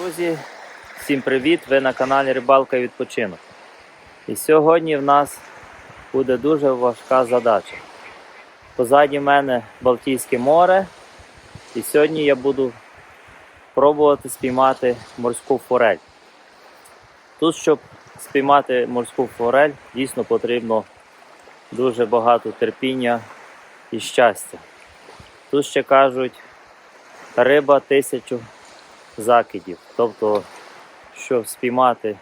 Друзі, всім привіт! Ви на каналі Рибалка і відпочинок. І сьогодні в нас буде дуже важка задача. Позаді мене Балтійське море, і сьогодні я буду пробувати спіймати морську форель. Тут, щоб спіймати морську форель, дійсно потрібно дуже багато терпіння і щастя. Тут ще кажуть, риба тисячу закидів. Тобто, щоб спіймати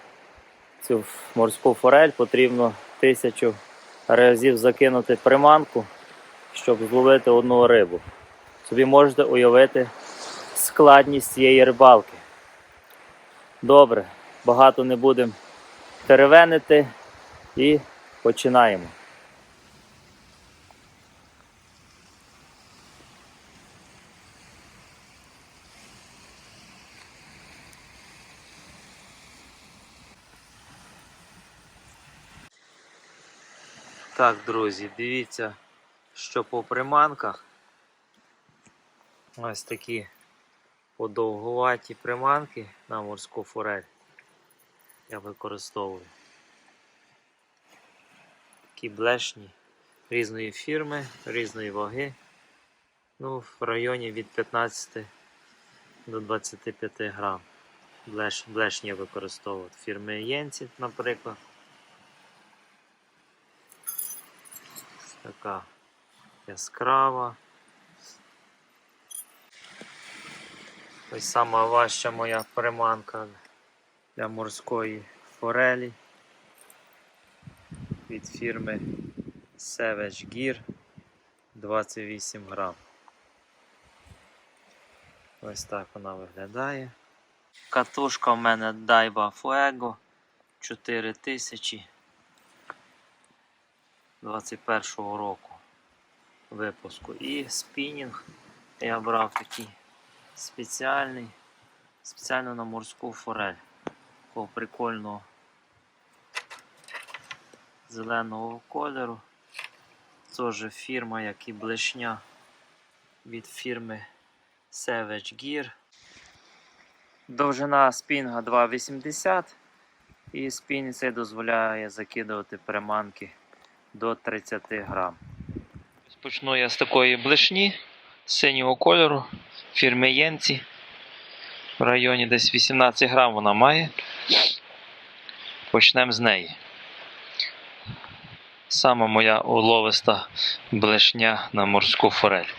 цю морську форель, потрібно тисячу разів закинути приманку, щоб зловити одну рибу. Собі можете уявити складність цієї рибалки. Добре, багато не будемо теревенити і починаємо. Так, друзі, дивіться, що по приманках ось такі подовгуваті приманки на морську форель я використовую. Такі блешні різної фірми, різної ваги. Ну, в районі від 15 до 25 грам. Блеш, блешні я використовую. Фірми Єнці, наприклад. Така яскрава. Ось сама важча моя приманка для морської форелі від фірми Savage Gear 28 грам. Ось так вона виглядає. Катушка в мене Daiwa Fuego 4000 21-го року випуску. І спінінг я брав такий спеціальний, спеціально на морську форель. Такого прикольного зеленого кольору. Теж фірма, як і блешня від фірми Savage Gear. Довжина спінга 2,80 і спінг цей дозволяє закидувати приманки до 30 грам. Почну я з такої блешні синього кольору фірми Єнці. В районі десь 18 грам вона має. Почнемо з неї. Саме моя уловиста блешня на морську форель.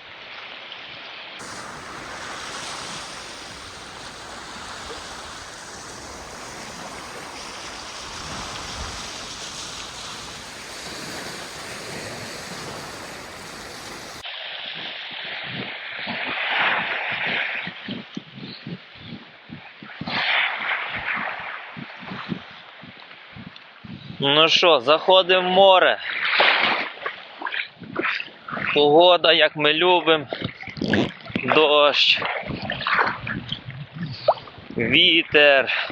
Ну що, заходимо в море. Погода, як ми любимо. Дощ. Вітер.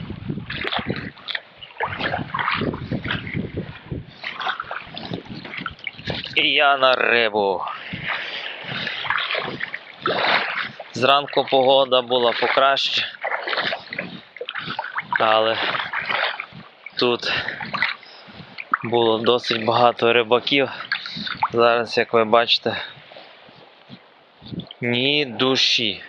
І я на рибу. Зранку погода була покраще. Але тут було досить багато рибаків. Зараз, як ви бачите, ні душі.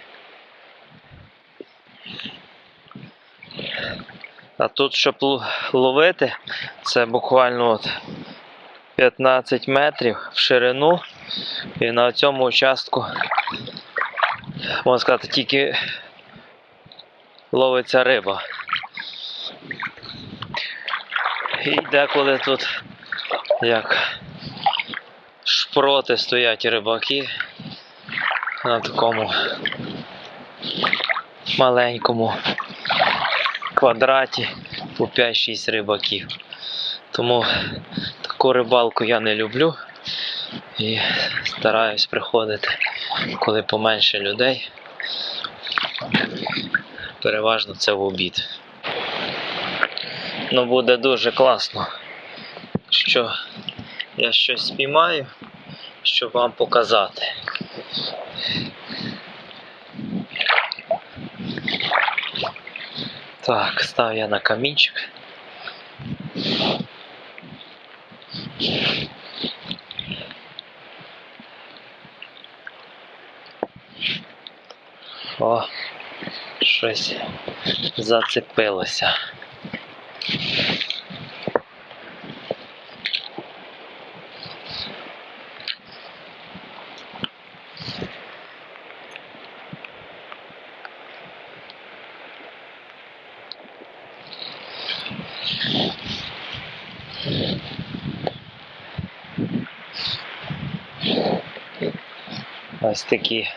А тут, щоб ловити, це буквально от 15 метрів в ширину. І на цьому участку, можна сказати, тільки ловиться риба. І деколи тут як шпроти стоять рибаки на такому маленькому квадраті по 5-6 рибаків. Тому таку рибалку я не люблю і стараюсь приходити, коли поменше людей. Переважно це в обід. Ну буде дуже класно, що я щось спіймаю, щоб вам показати. Так, став я на камінчик. О, щось зацепилося. Ось такий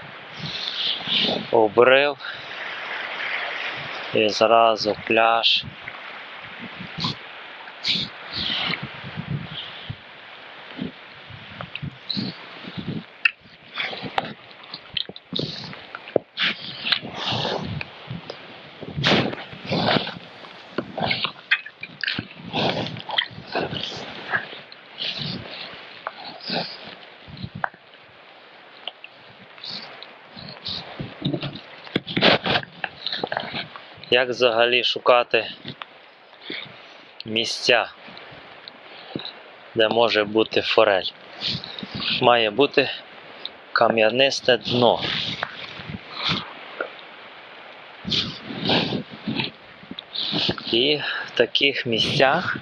обрив. І зразу пляж. Як взагалі шукати місця, де може бути форель? Має бути кам'янисте дно. І в таких місцях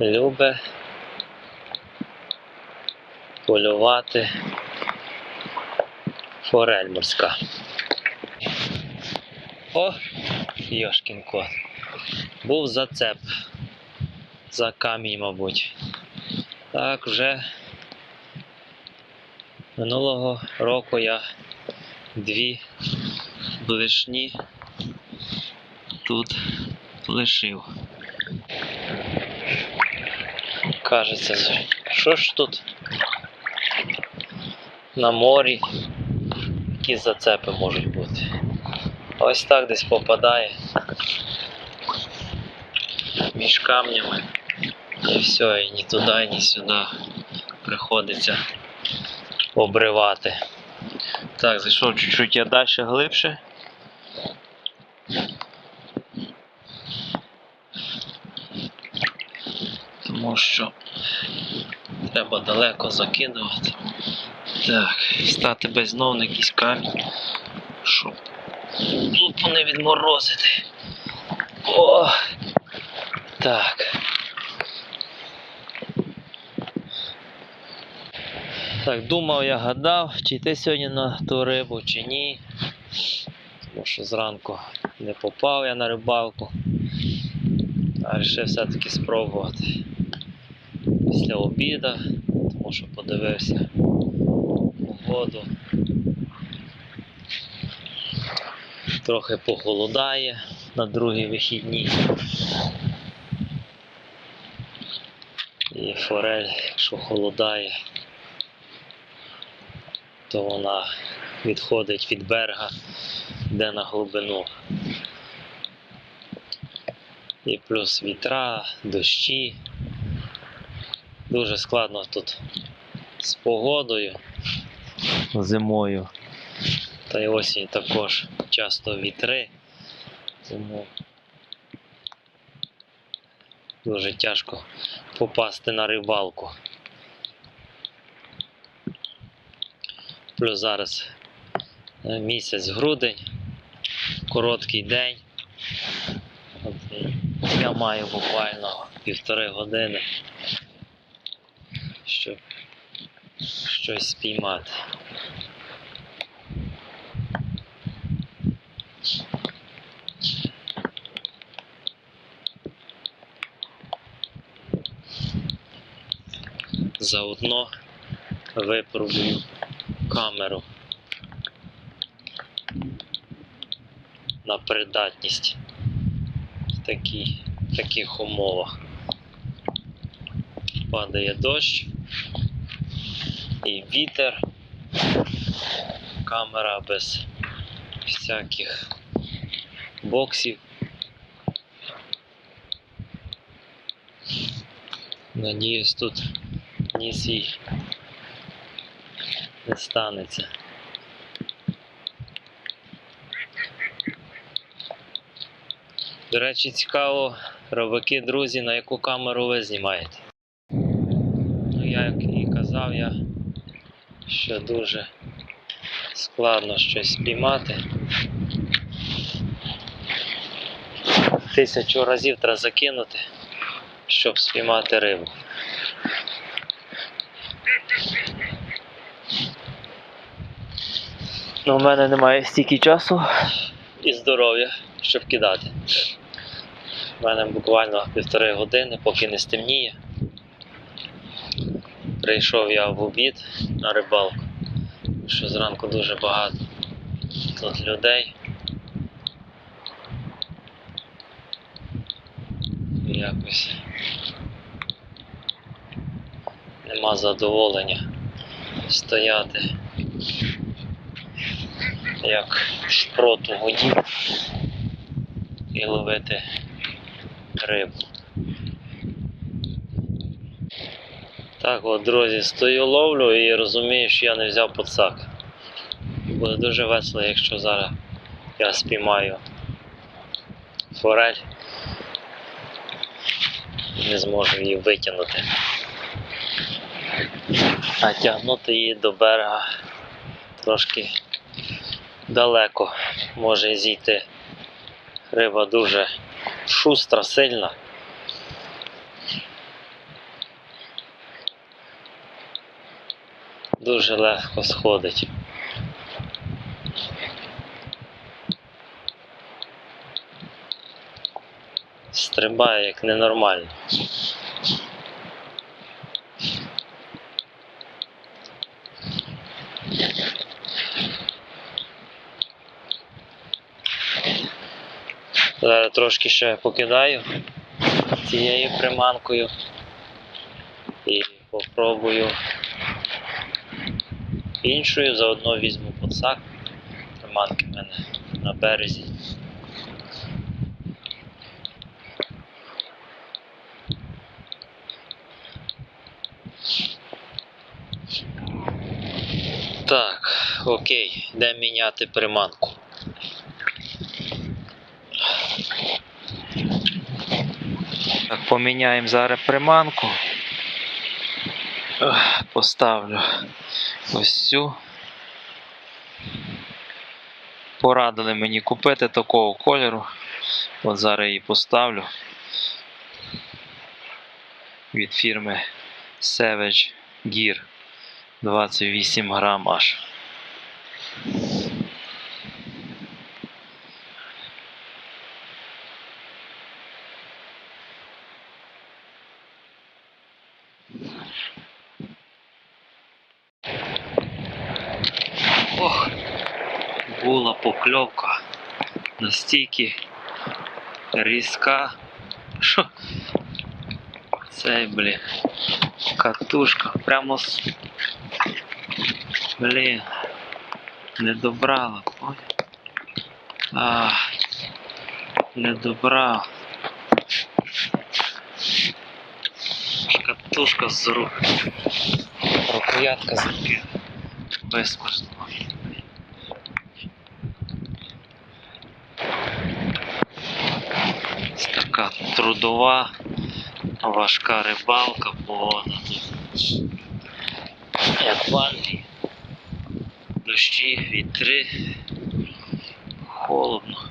любить полювати форель морська. О, Йошкін кот. Був зацеп за камінь, мабуть. Так, вже минулого року я дві блишні тут лишив. Кажеться, що ж тут на морі які зацепи можуть бути. Ось так десь попадає між камнями. І все, і ні туди, ні сюди приходиться обривати. Так, зайшов чуть-чуть я далі глибше. Тому що треба далеко закидувати. Так, стати без знов на якийсь камінь, щоб лупу не відморозити. О! Так. Так, думав, я гадав, чи йти сьогодні на ту рибу, чи ні. Тому що зранку не попав я на рибалку. А вирішив все-таки спробувати після обіду, тому що подивився погоду. Трохи похолодає на другі вихідні. І форель, якщо холодає, то вона відходить від берега, йде на глибину. І плюс вітра, дощі. Дуже складно тут з погодою зимою. Та й осінь також часто вітри. Тому дуже тяжко попасти на рибалку. Плюс зараз е, місяць грудень, короткий день. Я маю буквально півтори години, щоб щось спіймати. Заодно випробую камеру на придатність в такій, в таких умовах. Падає дощ і вітер, камера без всяких боксів. Надіюсь, тут ніс їй не станеться. До речі, цікаво, робики, друзі, на яку камеру ви знімаєте. Ну, я як і казав я, що дуже складно щось спіймати. Тисячу разів треба закинути, щоб спіймати рибу. Ну, у мене немає стільки часу і здоров'я, щоб кидати. У мене буквально півтори години, поки не стемніє. Прийшов я в обід на рибалку, що зранку дуже багато тут людей. Якось нема задоволення стояти як шпрот у воді і ловити рибу. Так от, друзі, стою ловлю і розумію, що я не взяв подсак. Буде дуже весело, якщо зараз я спіймаю форель. Не зможу її витягнути. А тягнути її до берега трошки далеко може зійти. Риба дуже шустра, сильна. Дуже легко сходить. Стрибає як ненормально. Зараз трошки ще покидаю цією приманкою і попробую іншою, заодно візьму подсак. Приманки в мене на березі. Так, окей, йдемо міняти приманку. Так, поміняємо зараз приманку. Поставлю ось цю. Порадили мені купити такого кольору. От зараз її поставлю. Від фірми Savage Gear 28 грам аж. Ох, була покльовка настільки різка, що цей, блін, катушка прямо з. Блін, не добрала, понял? А, не добрав. Катушка з рук. Рукоятка закинула. Безпечно. Ось така трудова, важка рибалка, тут. Як в. Дощі, вітри. Холодно.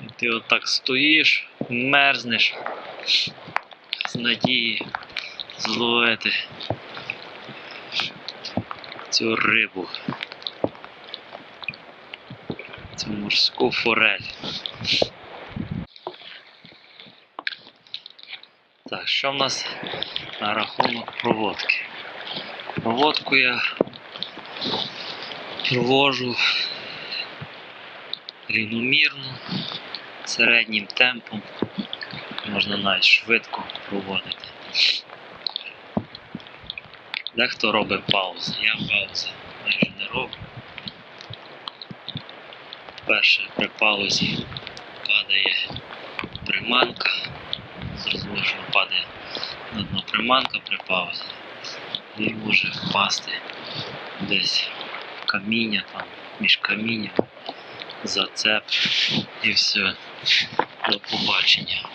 І ти отак стоїш, мерзнеш з надії зловити цю рибу. Цю морську форель. Так, що в нас на рахунок проводки? Проводку я провожу рівномірно, середнім темпом, можна навіть швидко проводити. Дехто робить паузи, я паузи майже не роблю. Перше при паузі падає приманка, що падає на дно приманка при паузі і може впасти десь каміння, там, між камінням зацеп і все. До побачення.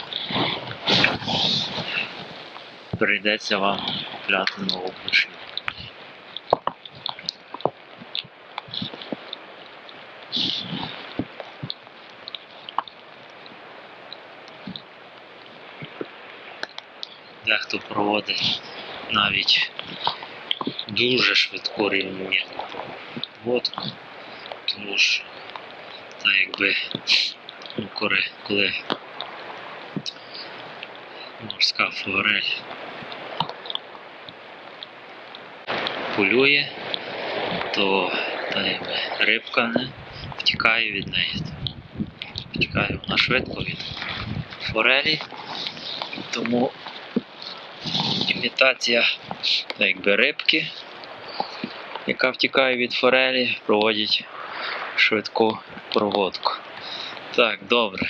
Прийдеться вам купляти нову машину. Дехто проводить навіть дуже швидку рівномірну проводку, тому що та якби ну, коли, коли морська форель полює, то та якби рибка не втікає від неї. Втікає вона швидко від форелі, тому імітація якби рибки, яка втікає від форелі, проводять швидку проводку. Так, добре.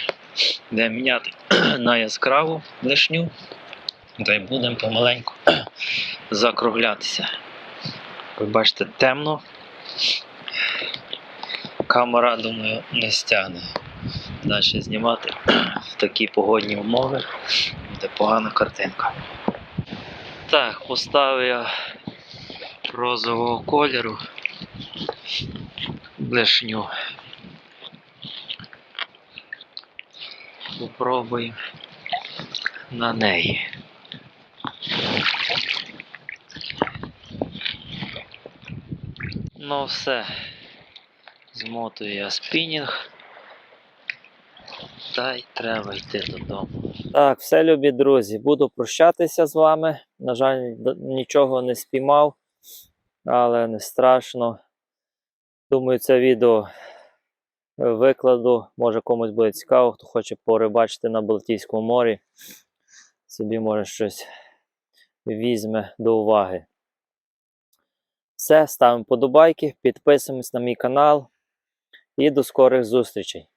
Де міняти на яскраву лишню, та й будемо помаленьку закруглятися. Ви бачите, темно. Камера, думаю, не стягне. Далі знімати в такі погодні умови буде погана картинка. Так, поставив я розового кольору блешню. Попробуємо на неї. Ну все. Змотую я спінінг. Та й треба йти додому. Так, все, любі друзі, буду прощатися з вами. На жаль, нічого не спіймав, але не страшно. Думаю, це відео викладу. Може комусь буде цікаво, хто хоче порибачити на Балтійському морі. Собі може щось візьме до уваги. Все, ставимо подобайки, підписуємось на мій канал і до скорих зустрічей.